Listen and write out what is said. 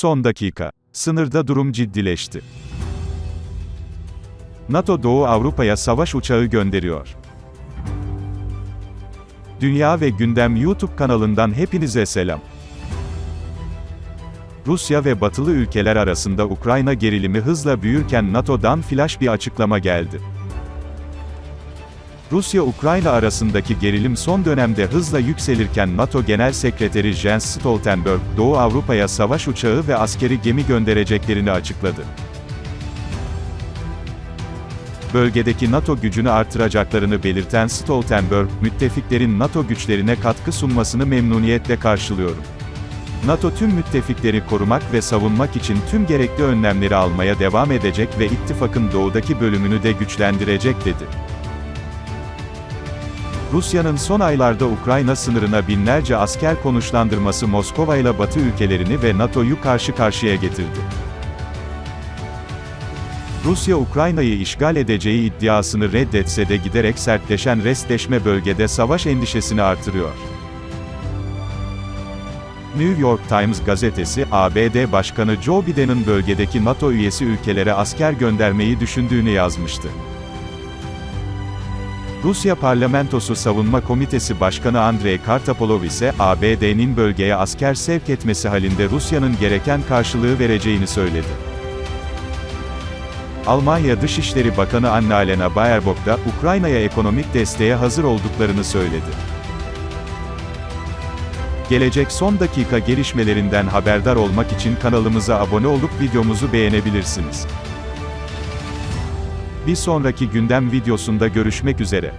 Son dakika. Sınırda durum ciddileşti. NATO Doğu Avrupa'ya savaş uçağı gönderiyor. Dünya ve Gündem YouTube kanalından hepinize selam. Rusya ve batılı ülkeler arasında Ukrayna gerilimi hızla büyürken NATO'dan flash bir açıklama geldi. Rusya-Ukrayna arasındaki gerilim son dönemde hızla yükselirken NATO Genel Sekreteri Jens Stoltenberg, Doğu Avrupa'ya savaş uçağı ve askeri gemi göndereceklerini açıkladı. Bölgedeki NATO gücünü artıracaklarını belirten Stoltenberg, müttefiklerin NATO güçlerine katkı sunmasını memnuniyetle karşılıyorum. NATO tüm müttefikleri korumak ve savunmak için tüm gerekli önlemleri almaya devam edecek ve ittifakın doğudaki bölümünü de güçlendirecek dedi. Rusya'nın son aylarda Ukrayna sınırına binlerce asker konuşlandırması Moskova ile Batı ülkelerini ve NATO'yu karşı karşıya getirdi. Rusya Ukrayna'yı işgal edeceği iddiasını reddetse de giderek sertleşen restleşme bölgede savaş endişesini artırıyor. New York Times gazetesi, ABD Başkanı Joe Biden'ın bölgedeki NATO üyesi ülkelere asker göndermeyi düşündüğünü yazmıştı. Rusya Parlamentosu Savunma Komitesi Başkanı Andrei Kartapolov ise, ABD'nin bölgeye asker sevk etmesi halinde Rusya'nın gereken karşılığı vereceğini söyledi. Almanya Dışişleri Bakanı Annalena Baerbock da, Ukrayna'ya ekonomik desteğe hazır olduklarını söyledi. Gelecek son dakika gelişmelerinden haberdar olmak için kanalımıza abone olup videomuzu beğenebilirsiniz. Bir sonraki gündem videosunda görüşmek üzere.